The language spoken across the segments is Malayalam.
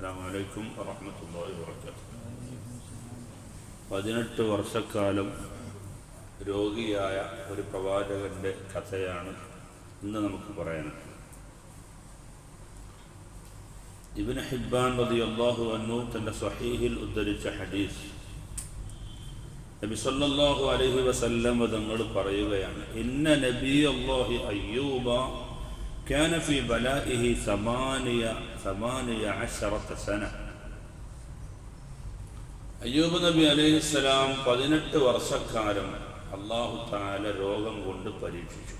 അസ്സാം വലൈക്കും വറഹമത്തല്ലാഹി വർക്കാത്തു പതിനെട്ട് വർഷക്കാലം രോഗിയായ ഒരു പ്രവാചകന്റെ കഥയാണ് ഇന്ന് നമുക്ക് പറയാനുള്ളത് ഇബിന് ഹിബ്ബാൻ റതി അള്ളാഹു അന്നു തന്റെ സ്വഹീഹിൽ ഉദ്ധരിച്ച ഹദീസ് നബി സല്ലല്ലാഹു അലൈഹി വസല്ലം തങ്ങൾ പറയുകയാണ് ഇന്ന നബി അല്ലാഹി അയ്യൂബ كان في بلائه ثمانية ثمانية عشرة سنة അയ്യൂബ് നബി അലൈഹിസ്സലാം പതിനെട്ട് വർഷക്കാലം അള്ളാഹു താല രോഗം കൊണ്ട് പരീക്ഷിച്ചു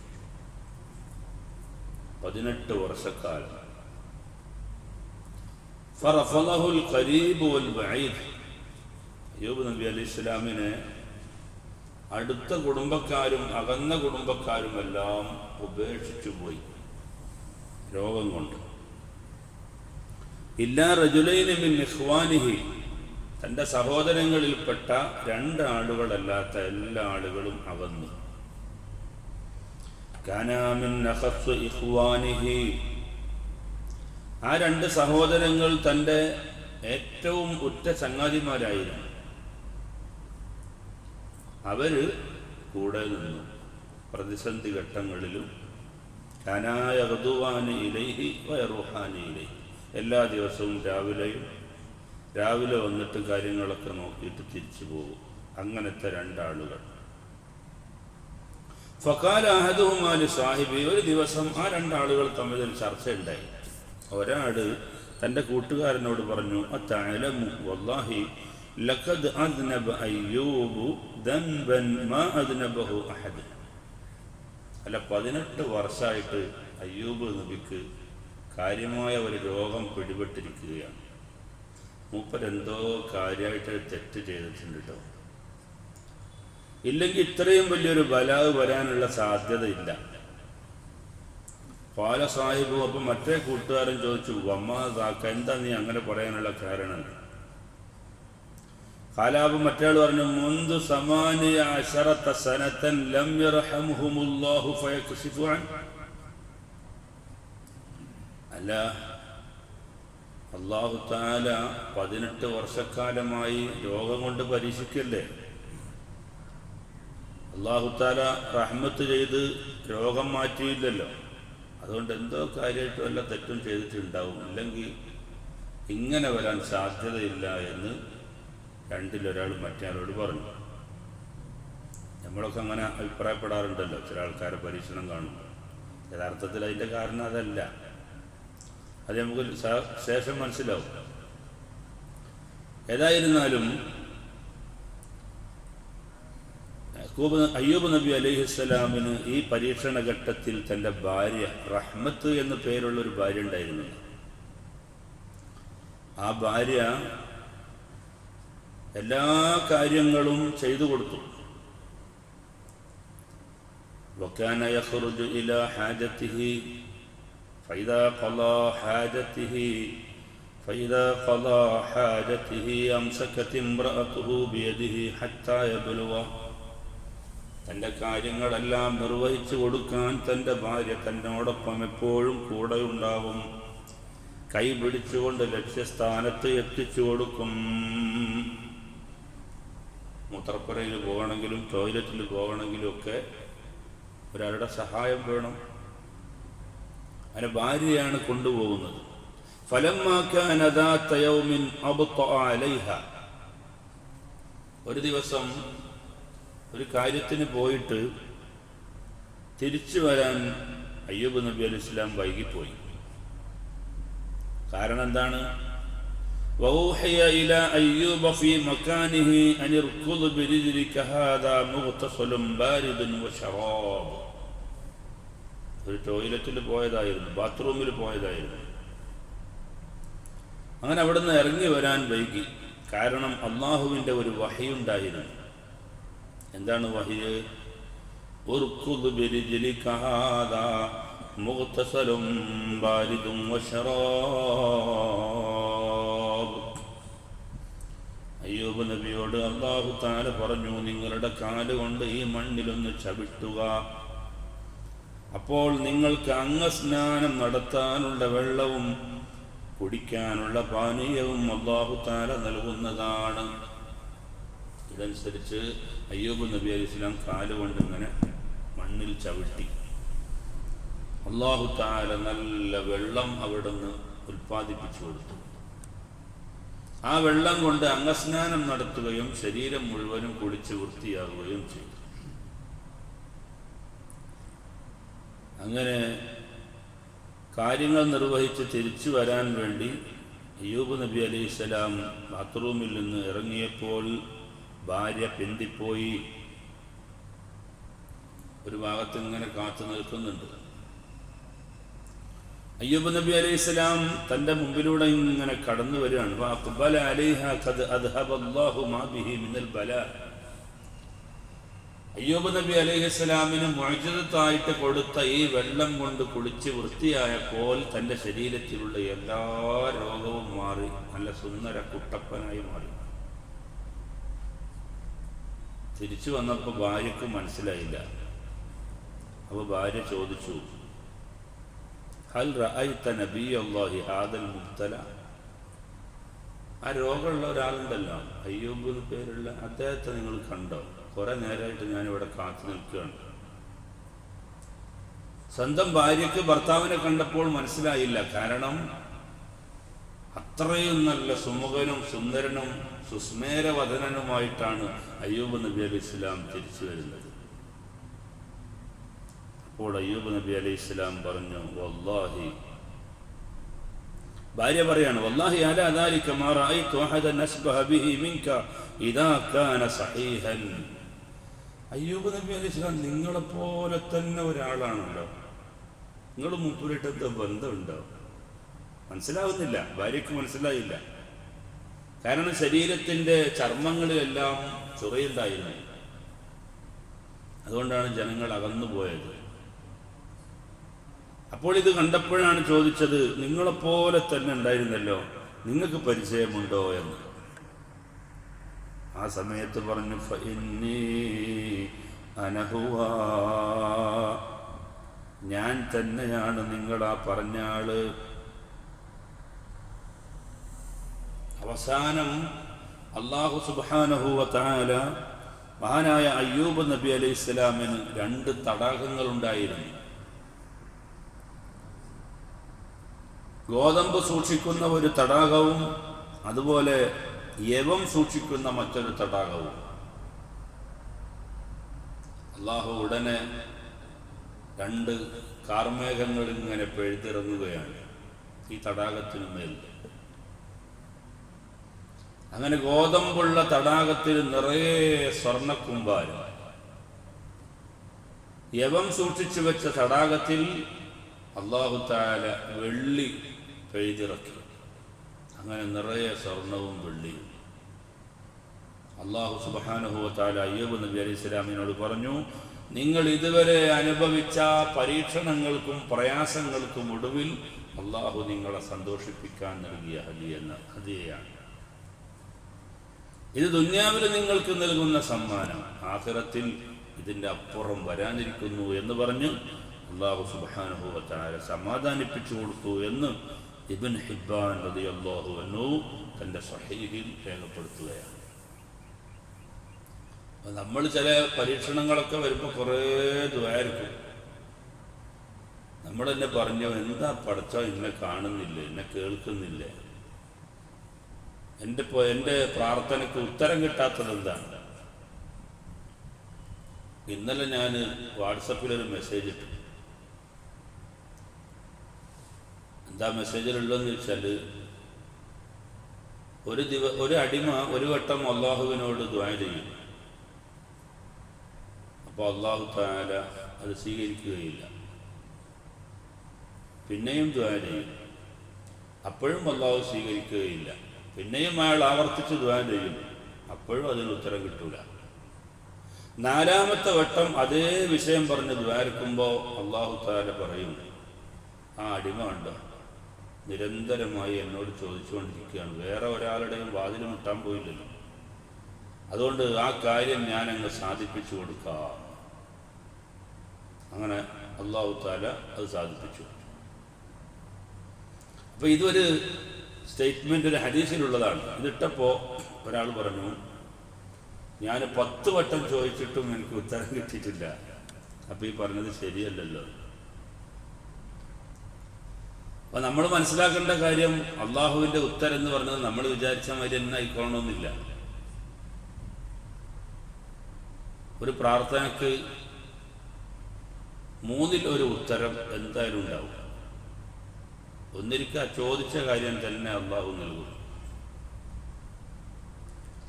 പതിനെട്ട് വർഷക്കാലം ഫറഫലഹുൽ ഖരീബ് വൽ ബഈദ് അയ്യൂബ് നബി അലൈഹി സ്വലാമിനെ അടുത്ത കുടുംബക്കാരും അകന്ന കുടുംബക്കാരും എല്ലാം ഉപേക്ഷിച്ചു പോയി രോഗം കൊണ്ട്. ഇല്ലാ റജുലൈനമിൻ ഇഹ്വാനിഹി തന്റെ സഹോദരങ്ങളിൽപ്പെട്ട രണ്ട് ആളുകളല്ലാത്ത എല്ലാ ആളുകളും അവന്നു. ഇഖ്വാനിഹി. ആ രണ്ട് സഹോദരങ്ങൾ തന്റെ ഏറ്റവും ഉറ്റ ചങ്ങാതിമാരായിരുന്നു. അവർ കൂടെ നിന്നു. പ്രതിസന്ധി ഘട്ടങ്ങളിലും ഇലൈഹി ഇലൈഹി. എല്ലാ ദിവസവും രാവിലെയും രാവിലെ വന്നിട്ട് കാര്യങ്ങളൊക്കെ നോക്കിയിട്ട് തിരിച്ചു പോകും. അങ്ങനത്തെ രണ്ടാളുകൾ. ഫക്കാൽ സാഹിബി ഒരു ദിവസം ആ രണ്ടാളുകൾ തമ്മിൽ ഒരു ചർച്ചയുണ്ടായി. ഒരാൾ തന്റെ കൂട്ടുകാരനോട് പറഞ്ഞു അത്തലമു വല്ലാഹി ലഖദ് അദ്നബ അയ്യൂബു ദൻബൻ മാ അദ്നബഹു അഹദ്. അല്ല പതിനെട്ട് വർഷമായിട്ട് അയ്യൂബ് നബിക്ക് കാര്യമായ ഒരു രോഗം പിടിപെട്ടിരിക്കുകയാണ്. മൂപ്പരെന്തോ കാര്യമായിട്ട് തെറ്റ് ചെയ്തിട്ടുണ്ട് കേട്ടോ ഇല്ലെങ്കിൽ ഇത്രയും വലിയൊരു ബലാവ് വരാനുള്ള സാധ്യതയില്ല പാല സാഹിബും അപ്പം മറ്റേ കൂട്ടുകാരൻ ചോദിച്ചു വമ്മ എന്താ നീ അങ്ങനെ പറയാനുള്ള കാരണം? കാലാബ് മറ്റയാൾ പറഞ്ഞു മുന്തു സമാനിയ അശറത്ത സനത്തൻ ലം യർഹമുഹുമുല്ലാഹു ഫയക്സിഫു അൻ. അല്ല അള്ളാഹു താല പതിനെട്ട് വർഷക്കാലമായി രോഗം കൊണ്ട് പരീക്ഷിക്കല്ലേ? അള്ളാഹു താല റഹ്മത്ത് ചെയ്ത് രോഗം മാറ്റിയില്ലല്ലോ. അതുകൊണ്ട് എന്തോ കാര്യമായിട്ട് വല്ല തെറ്റും ചെയ്തിട്ടുണ്ടാവും. അല്ലെങ്കിൽ ഇങ്ങനെ വരാൻ സാധ്യതയില്ല എന്ന് രണ്ടിലൊരാൾ മറ്റേയാളോട് പറഞ്ഞു. നമ്മളൊക്കെ അങ്ങനെ അഭിപ്രായപ്പെടാറുണ്ടല്ലോ ചില ആൾക്കാരെ പരീക്ഷണം കാണുമ്പോൾ. യഥാർത്ഥത്തിൽ അതിന്റെ കാരണം അതല്ല. അത് നമുക്ക് ശേഷം മനസ്സിലാവും. ഏതായിരുന്നാലും അയ്യൂബ് നബി അലൈഹിസ്സലാമിന് ഈ പരീക്ഷണ ഘട്ടത്തിൽ തന്റെ ഭാര്യ റഹ്മത്ത് എന്ന പേരുള്ള ഒരു ഭാര്യ ഉണ്ടായിരുന്നു. ആ ഭാര്യ എല്ലാ കാര്യങ്ങളും ചെയ്തു കൊടുത്തു وكان يخرج إلى حاجته فإذا قضى حاجته فإذا قضى حاجته أمسكت امرأته بيده حتى يبلغ തൻ്റെ കാര്യങ്ങളെല്ലാം നിർവഹിച്ചു കൊടുക്കാൻ തൻ്റെ ഭാര്യ തന്നോടൊപ്പം എപ്പോഴും കൂടെ ഉണ്ടാവും കൈ പിടിച്ചുകൊണ്ട് ലക്ഷ്യസ്ഥാനത്ത് എത്തിച്ചു കൊടുക്കും മൂത്രപ്പുരയിൽ പോകണമെങ്കിലും ടോയ്ലറ്റിൽ പോകണമെങ്കിലും ഒക്കെ ഒരാളുടെ സഹായം വേണം. അതിന് ഭാര്യയാണ് കൊണ്ടുപോകുന്നത്. ഒരു ദിവസം ഒരു കാര്യത്തിന് പോയിട്ട് തിരിച്ചു വരാൻ അയ്യൂബ് നബി അലി ഇസ്ലാം വൈകിപ്പോയി. കാരണം എന്താണ്? وأوحي إلى أيوب في مكانه أن اركض برجلك هذا مغتسل بارد وشراب ഒരു ടോയ്ലറ്റിൽ പോയതായിരുന്നു ബാത്റൂമിൽ പോയതായിരുന്നു അങ്ങനെ അവിടെ നിന്ന് ഇറങ്ങി വരാൻ വൈകി കാരണം അള്ളാഹുവിൻ്റെ ഒരു വഹയുണ്ടായിരുന്നു എന്താണ് വഹിയ് ഉർക്കുദ് ബിരിജിലിക ഹാദാ മുഗ്തസലും ബാരിദും വശറാബ് നബിയോട് അള്ളാഹു താല പറഞ്ഞു നിങ്ങളുടെ കാലുകൊണ്ട് ഈ മണ്ണിലൊന്ന് ചവിട്ടുക. അപ്പോൾ നിങ്ങൾക്ക് അംഗസ്നാനം നടത്താനുള്ള വെള്ളവും കുടിക്കാനുള്ള പാനീയവും അള്ളാഹു താല നൽകുന്നതാണ്. ഇതനുസരിച്ച് അയ്യൂബ് നബി അലി ഇസ്ലാം കാലുകൊണ്ട് ഇങ്ങനെ മണ്ണിൽ ചവിട്ടി. അള്ളാഹു താല നല്ല വെള്ളം അവിടുന്ന് ഉൽപ്പാദിപ്പിച്ചു കൊടുത്തു. ആ വെള്ളം കൊണ്ട് അംഗസ്നാനം നടത്തുകയും ശരീരം മുഴുവനും കുളിച്ച് വൃത്തിയാകുകയും ചെയ്തു. അങ്ങനെ കാര്യങ്ങൾ നിർവഹിച്ച് തിരിച്ചു വരാൻ വേണ്ടി അയ്യൂബ് നബി അലൈഹി സ്വലാം ബാത്റൂമിൽ നിന്ന് ഇറങ്ങിയപ്പോൾ ഭാര്യ പിന്തിപ്പോയി. ഒരു ഭാഗത്ത് ഇങ്ങനെ കാത്തു നിൽക്കുന്നുണ്ട്. അയ്യൂബ് നബി അലൈഹി സ്വലാം തന്റെ മുമ്പിലൂടെ ഇങ്ങനെ കടന്നു വരികയാണ്. അയ്യൂബ് നബി അലൈഹി സ്വലാമിന് മൊഴിജത്തായിട്ട് കൊടുത്ത ഈ വെള്ളം കൊണ്ട് കുളിച്ച് വൃത്തിയായപ്പോൾ തന്റെ ശരീരത്തിലുള്ള എല്ലാ രോഗവും മാറി നല്ല സുന്ദര കുട്ടപ്പനായി മാറി. തിരിച്ചു വന്നപ്പോൾ ഭാര്യക്ക് മനസ്സിലായില്ല. അപ്പോൾ ഭാര്യ ചോദിച്ചു ഹൽ നബി അള്ളാഹി ഹാദൽ മുബ്തല. ആ രോഗമുള്ള ഒരാളുണ്ടല്ലോ. അയ്യൂബ് എന്ന് പേരുള്ള അദ്ദേഹത്തെ നിങ്ങൾ കണ്ടോ? കുറെ നേരമായിട്ട് ഞാനിവിടെ കാത്തു നിൽക്കുകയാണ്. സ്വന്തം ഭാര്യയ്ക്ക് ഭർത്താവിനെ കണ്ടപ്പോൾ മനസ്സിലായില്ല. കാരണം അത്രയും നല്ല സുമുഖനും സുന്ദരനും സുസ്മേരവദനനുമായിട്ടാണ് അയ്യൂബ് നബി അലി ഇസ്ലാം തിരിച്ചു വരുന്നത്. അപ്പോൾ അയ്യൂബ് നബി അലൈഹി ഇസ്ലാം പറഞ്ഞു വല്ലാഹി. ഭാര്യ പറയാണ് വല്ലാഹി അല അദാലിക മാ റഅയ്തു അഹദൻ അസ്ബഹ ബിഹി മിൻക ഇദാ കാന സഹീഹൻ. അയ്യൂബ് നബി അലൈഹി ഇസ്ലാം നിങ്ങളെ പോലെ തന്നെ ഒരാളാണല്ലോ. നിങ്ങൾ മുപ്പിലിട്ട് ബന്ധമുണ്ടോ? മനസ്സിലാവുന്നില്ല. ഭാര്യക്ക് മനസ്സിലായില്ല. കാരണം ശരീരത്തിന്റെ ചർമ്മങ്ങളിലെല്ലാം ചുറയുണ്ടായിരുന്നു അതുകൊണ്ടാണ് ജനങ്ങൾ അകന്നു പോയത് അപ്പോൾ ഇത് കണ്ടപ്പോഴാണ് ചോദിച്ചത് നിങ്ങളെപ്പോലെ തന്നെ ഉണ്ടായിരുന്നല്ലോ നിങ്ങൾക്ക് പരിചയമുണ്ടോ എന്ന്? ആ സമയത്ത് പറഞ്ഞു "ഫഇന്നീ അനഹുവ ഞാൻ തന്നെയാണ് നിങ്ങൾ ആ പറഞ്ഞ ആൾ. അവസാനം അള്ളാഹു സുബാനഹുവ താല മഹാനായ അയ്യൂബ് നബി അലൈഹി സ്വലാമിന് രണ്ട് തടാകങ്ങൾ ഗോതമ്പ് സൂക്ഷിക്കുന്ന ഒരു തടാകവും അതുപോലെ യവം സൂക്ഷിക്കുന്ന മറ്റൊരു തടാകവും. അള്ളാഹു ഉടനെ രണ്ട് കാർമേഘങ്ങൾ ഇങ്ങനെ പെഴുതിറങ്ങുകയാണ്. ഈ തടാകത്തിനു മേൽ. അങ്ങനെ ഗോതമ്പുള്ള തടാകത്തിൽ നിറയെ സ്വർണക്കുമ്പാരം. യവം സൂക്ഷിച്ചു വെച്ച തടാകത്തിൽ അള്ളാഹു താല വെള്ളി പെയ്തിറക്കി അങ്ങനെ നിറയെ സ്വർണവും വെള്ളിയും. അള്ളാഹു സുബാനുഹുവ താല അയ്യൂബ് നബി അലൈഹി സ്വലാമിനോട് പറഞ്ഞു നിങ്ങൾ ഇതുവരെ അനുഭവിച്ച പരീക്ഷണങ്ങൾക്കും പ്രയാസങ്ങൾക്കും ഒടുവിൽ അള്ളാഹു നിങ്ങളെ സന്തോഷിപ്പിക്കാൻ നൽകിയ ഹദിയെന്ന ഹദിയയാണ്. ഇത് ദുന്യാവിൽ നിങ്ങൾക്ക് നൽകുന്ന സമ്മാനം. ആഖിറത്തിൽ ഇതിന്റെ അപ്പുറം വരാനിരിക്കുന്നു എന്ന് പറഞ്ഞ് അള്ളാഹു സുബാനുഭവത്താര സമാധാനിപ്പിച്ചു കൊടുത്തു എന്ന് ഇബൻ ഹിബാൻ റതി അള്ളാഹു അനു തന്റെ സഹീഹിൽ രേഖപ്പെടുത്തുകയാണ്. നമ്മൾ ചില പരീക്ഷണങ്ങളൊക്കെ വരുമ്പോൾ കുറേ ദ്വാരിക്കും നമ്മൾ എന്നെ പറഞ്ഞു എന്താ പഠിച്ചോ എന്നെ കാണുന്നില്ല എന്നെ കേൾക്കുന്നില്ല? എന്റെ എന്റെ പ്രാർത്ഥനയ്ക്ക് ഉത്തരം കിട്ടാത്തത് എന്താണ്? ഇന്നലെ ഞാൻ വാട്സപ്പിലൊരു മെസ്സേജ് ഇട്ടു. എന്താ മെസ്സേജിലുള്ളതെന്ന് വെച്ചാൽ ഒരു ദിവ ഒരു അടിമ ഒരു വട്ടം അള്ളാഹുവിനോട് ദ്വാര ചെയ്യും. അപ്പോൾ അള്ളാഹു താല അത് സ്വീകരിക്കുകയില്ല. പിന്നെയും ദ്വാര ചെയ്യും. അപ്പോഴും അള്ളാഹു സ്വീകരിക്കുകയില്ല. പിന്നെയും അയാൾ ആവർത്തിച്ച് ദ്വാര ചെയ്യും. അപ്പോഴും അതിന് ഉത്തരം കിട്ടൂല. നാലാമത്തെ വട്ടം അതേ വിഷയം പറഞ്ഞ് ദ്വാരക്കുമ്പോൾ അള്ളാഹു താല പറയും ആ അടിമ ഉണ്ടോ നിരന്തരമായി എന്നോട് ചോദിച്ചുകൊണ്ടിരിക്കുകയാണ്. വേറെ ഒരാളുടെയും വാതിൽ മുട്ടാൻ പോയില്ലല്ലോ. അതുകൊണ്ട് ആ കാര്യം ഞാൻ അങ്ങ് സാധിപ്പിച്ചു കൊടുക്കാം. അങ്ങനെ അള്ളാഹു താല അത് സാധിപ്പിച്ചു. അപ്പൊ ഇതൊരു സ്റ്റേറ്റ്മെന്റ് ഒരു ഹദീസിലുള്ളതാണ്. ഇതിട്ടപ്പോൾ ഒരാൾ പറഞ്ഞു ഞാൻ പത്ത് വട്ടം ചോദിച്ചിട്ടും എനിക്ക് ഉത്തരം കിട്ടിയിട്ടില്ല. അപ്പോൾ ഈ പറഞ്ഞത് ശരിയല്ലല്ലോ. അപ്പം നമ്മൾ മനസ്സിലാക്കേണ്ട കാര്യം അള്ളാഹുവിന്റെ ഉത്തരം എന്ന് പറഞ്ഞത് നമ്മൾ വിചാരിച്ച മാതിരി തന്നെ ആയിക്കോണമെന്നില്ല ഒരു പ്രാർത്ഥനക്ക് മൂന്നിൽ ഒരു ഉത്തരം എന്തായാലും ഉണ്ടാവും. ഒന്നിരിക്ക ചോദിച്ച കാര്യം തന്നെ അള്ളാഹു നൽകും.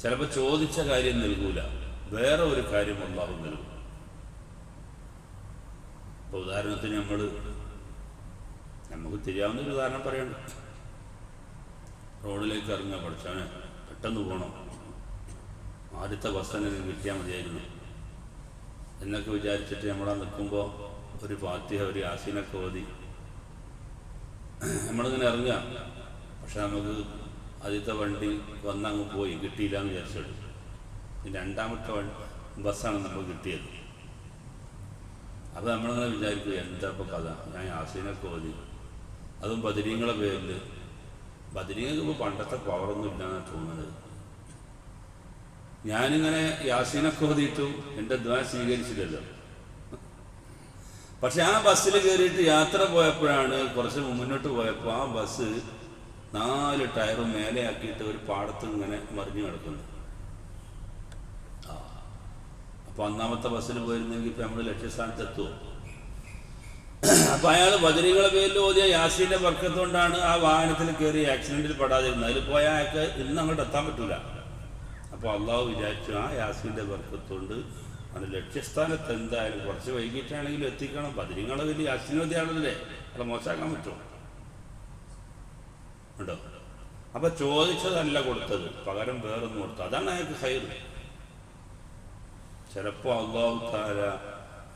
ചിലപ്പോൾ ചോദിച്ച കാര്യം നൽകൂല. വേറെ ഒരു കാര്യം അള്ളാഹു നൽകും. ഉദാഹരണത്തിന് നമ്മൾ നമുക്ക് തിരിയാവുന്ന ഒരു ഉദാഹരണം പറയണ്ട. റോഡിലേക്ക് ഇറങ്ങുക പഠിച്ചവന് പെട്ടെന്ന് പോകണം. ആദ്യത്തെ ബസ് തന്നെ കിട്ടിയാൽ മതിയായിരുന്നു. എന്നൊക്കെ വിചാരിച്ചിട്ട് നമ്മളാ നിൽക്കുമ്പോൾ ഒരു ഫാത്തിഹ ഒരു യാസീനൊക്കെ ഓതി. നമ്മളിങ്ങനെ ഇറങ്ങുക. പക്ഷെ നമുക്ക് ആദ്യത്തെ വണ്ടി വന്നങ്ങ് പോയി കിട്ടിയില്ല എന്ന് വിചാരിച്ചിട്ട് ഇനി രണ്ടാമത്തെ വണ്ടി ബസ്സാണ് നമുക്ക് കിട്ടിയത്. അപ്പോൾ നമ്മളിങ്ങനെ വിചാരിക്കും എന്താ ഇപ്പോൾ കഥ? ഞാൻ യാസീനൊക്കെ ഓതി. അതും ബദരീങ്ങളെ പേരിൽ ബദരീങ്ങൾക്ക് ഇപ്പോൾ പണ്ടത്തെ പവറൊന്നും ഇല്ലാന്നാണ് തോന്നുന്നത്. ഞാനിങ്ങനെ യാസീനൊക്കെ ഓതിയിട്ടു എന്റെ ദ്വാ സ്വീകരിച്ചില്ലല്ലോ. പക്ഷെ ആ ബസ്സിൽ കയറിയിട്ട് യാത്ര പോയപ്പോഴാണ് കുറച്ച് മുന്നോട്ട് പോയപ്പോൾ ആ ബസ് നാല് ടയറും മേലെയാക്കിയിട്ട് ഒരു പാടത്ത് ഇങ്ങനെ മറിഞ്ഞു കിടക്കുന്നു. അപ്പൊ അപ്പോൾ ഒന്നാമത്തെ ബസ്സിൽ പോയിരുന്നെങ്കിൽ ഇപ്പം നമ്മൾ ലക്ഷ്യസ്ഥാനത്ത് എത്തുമോ അപ്പൊ അയാൾ ബദരികളെ പേരിൽ ഓതിയ യാസീന്റെ വർക്കത്തുകൊണ്ടാണ് ആ വാഹനത്തിൽ കയറി ആക്സിഡന്റിൽ പെടാതിരുന്നത്. അതിൽ പോയ അയാൾക്ക് ഇന്ന് അങ്ങോട്ട് എത്താൻ പറ്റൂല. അപ്പോൾ അള്ളാഹു വിചാരിച്ചു ആ യാസീന്റെ വർക്കത്തുകൊണ്ട് അത് ലക്ഷ്യസ്ഥാനത്ത് എന്തായാലും കുറച്ച് വൈകിട്ടാണെങ്കിലും എത്തിക്കണം. ബദരിങ്ങളെ വലിയ യാസീനോദ്യാണല്ലേ അത് മോശമാക്കാൻ പറ്റുമോ? ഉണ്ടോ? അപ്പൊ ചോദിച്ചതല്ല കൊടുത്തത്. പകരം വേറൊന്നും കൊടുത്തത് അതാണ് അയാൾക്ക് ഹൈർ ചിലപ്പോ അള്ളാഹു താര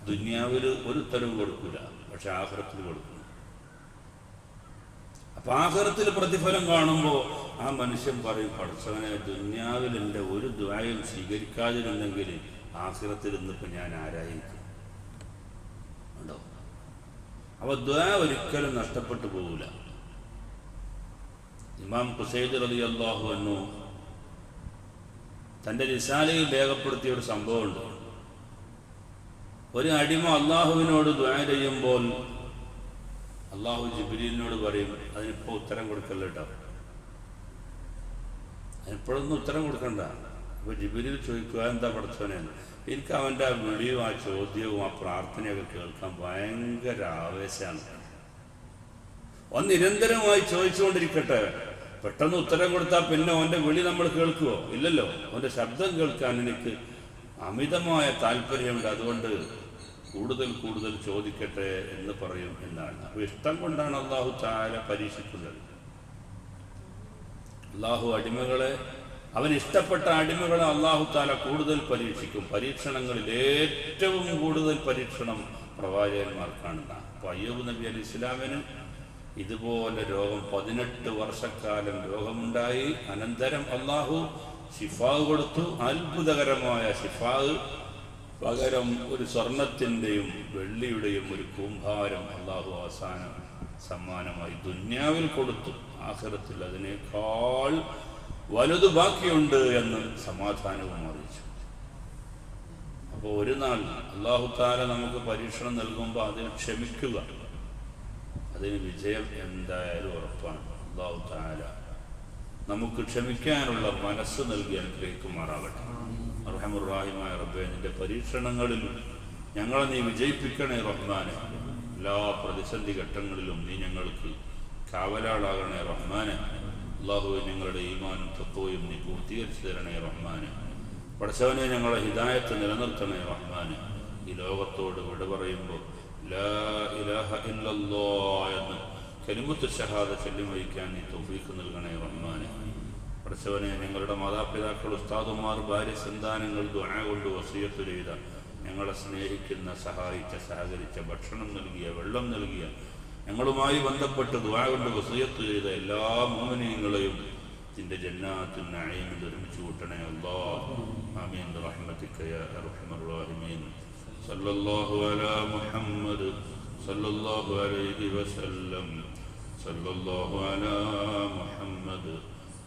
ദുന്യാവിൽ ഒരു ഉത്തരവ് കൊടുക്കില്ല പക്ഷെ ആഹ്റത്തിൽ കൊടുക്കും അപ്പൊ ആഹ്റത്തിൽ പ്രതിഫലം കാണുമ്പോൾ ആ മനുഷ്യൻ പറയും പഠിച്ചവനെ ദുന്യാവിൽ എന്റെ ഒരു ദ്വായം സ്വീകരിക്കാതിരുന്നെങ്കിൽ ആഹ്റത്തിൽ ഇന്നിപ്പോൾ ഞാൻ ആരായിരിക്കും? ഉണ്ടോ? അപ്പൊ ദ്വാ ഒരിക്കലും നഷ്ടപ്പെട്ടു പോകില്ല ഇമാം കുസൈദ് അലി അള്ളാഹു എന്നു തന്റെ നിസാലയിൽ രേഖപ്പെടുത്തിയ ഒരു സംഭവമുണ്ട്. ഒരു അടിമ അള്ളാഹുവിനോട് ദുആ ചെയ്യുമ്പോൾ അള്ളാഹു ജിബിലിനോട് പറയും അതിനിപ്പോൾ ഉത്തരം കൊടുക്കല്ല കേട്ടോ അതിനിപ്പോഴൊന്നും ഉത്തരം കൊടുക്കണ്ട. അപ്പോൾ ജിബിലിൽ ചോദിക്കുക എന്താ പഠിച്ചവനെന്ന് എനിക്ക് അവന്റെ ആ വിളിയും ആ ചോദ്യവും ആ പ്രാർത്ഥനയൊക്കെ കേൾക്കാൻ ഭയങ്കര ആവേശമാണ് ഒന്ന് നിരന്തരമായി ചോദിച്ചുകൊണ്ടിരിക്കട്ടെ. പെട്ടെന്ന് ഉത്തരം കൊടുത്താൽ പിന്നെ അവന്റെ വിളി നമ്മൾ കേൾക്കുമോ ഇല്ലല്ലോ. അവന്റെ ശബ്ദം കേൾക്കാൻ എനിക്ക് അമിതമായ താല്പര്യമുണ്ട്. അതുകൊണ്ട് കൂടുതൽ കൂടുതൽ ചോദിക്കട്ടെ എന്ന് പറയും എന്നാണ്. അപ്പോൾ ഇഷ്ടം കൊണ്ടാണ് അള്ളാഹു ചാല പരീക്ഷിക്കുന്നത്. അള്ളാഹു അടിമകളെ അവൻ ഇഷ്ടപ്പെട്ട അടിമകളെ അള്ളാഹു താല കൂടുതൽ പരീക്ഷിക്കും. പരീക്ഷണങ്ങളിൽ ഏറ്റവും കൂടുതൽ പരീക്ഷണം പ്രവാചകന്മാർക്കാണ് അപ്പോൾ അയ്യൂബ് നബി അലി ഇസ്ലാമിന് ഇതുപോലെ രോഗം പതിനെട്ട് വർഷക്കാലം രോഗമുണ്ടായി. അനന്തരം അള്ളാഹു ഷിഫാവ് കൊടുത്തു. അത്ഭുതകരമായ ഷിഫാവ് പകരം ഒരു സ്വർണത്തിന്റെയും വെള്ളിയുടെയും ഒരു കൂമ്പാരം അള്ളാഹു അവസാനം സമ്മാനമായി ദുന്യാവിൽ കൊടുത്തു. ആഹരത്തിൽ അതിനേക്കാൾ വലുത് ബാക്കിയുണ്ട് എന്ന് സമാധാനവും അറിയിച്ചു. അപ്പോൾ ഒരു നാൾ അള്ളാഹു താല നമുക്ക് പരീക്ഷണം നൽകുമ്പോൾ അതിന് ക്ഷമിക്കുക. അതിന് വിജയം എന്തായാലും ഉറപ്പാണ്. അള്ളാഹു താല നമുക്ക് ക്ഷമിക്കാനുള്ള മനസ്സ് നൽകി അനുഗ്രഹിക്കുമാറാകട്ടെ. അർഹമുറാഹിമായ റബ്ബെ നിന്റെ പരീക്ഷണങ്ങളിലും ഞങ്ങളെ നീ വിജയിപ്പിക്കണേ റഹ്മാനെ. എല്ലാ പ്രതിസന്ധി ഘട്ടങ്ങളിലും നീ ഞങ്ങൾക്ക് കാവലാളാകണേ റഹ്മാനെ. അള്ളാഹുവെ ഞങ്ങളുടെ ഈമാനും തത്വയും നീ പൂർത്തീകരിച്ചു തരണേ റഹ്മാനെ. പഠിച്ചവനെ ഞങ്ങളെ ഹിദായത്ത് നിലനിർത്തണേ റഹ്മാനെ. ഈ ലോകത്തോട് വിട പറയുമ്പോൾ എന്ന് കലിമുത്ത് ഷഹാദ ചെല്ലും വഹിക്കാൻ നീ തൗഫീഖ് നൽകണേ റഹ്മാനെ. പഠിച്ചവനെ ഞങ്ങളുടെ മാതാപിതാക്കൾ ഉസ്താദുമാർ ഭാര്യ സന്താനങ്ങൾ ദ്വന കൊണ്ട് വസീയത്ത് ചെയ്ത ഞങ്ങളെ സ്നേഹിക്കുന്ന സഹായിച്ച സഹകരിച്ച ഭക്ഷണം നൽകിയ വെള്ളം നൽകിയ ഞങ്ങളുമായി ബന്ധപ്പെട്ട് ദ്വാ കൊണ്ട് വസീയത്ത് ചെയ്ത എല്ലാ മോഹനീയങ്ങളെയും നിന്റെ ജന്നാത്തിൽ നഴയുമെന്ന് ഒരുമിച്ച് കൂട്ടണേ. അല്ലോ ആമീൻ. റഹ്മത്തിക്ക് യാ അർഹമർ റഹീമീൻ. സല്ലല്ലാഹു അലാ മുഹമ്മദ് സല്ലല്ലാഹു അലൈഹി വസല്ലം. സല്ലല്ലാഹു അലാ മുഹമ്മദ്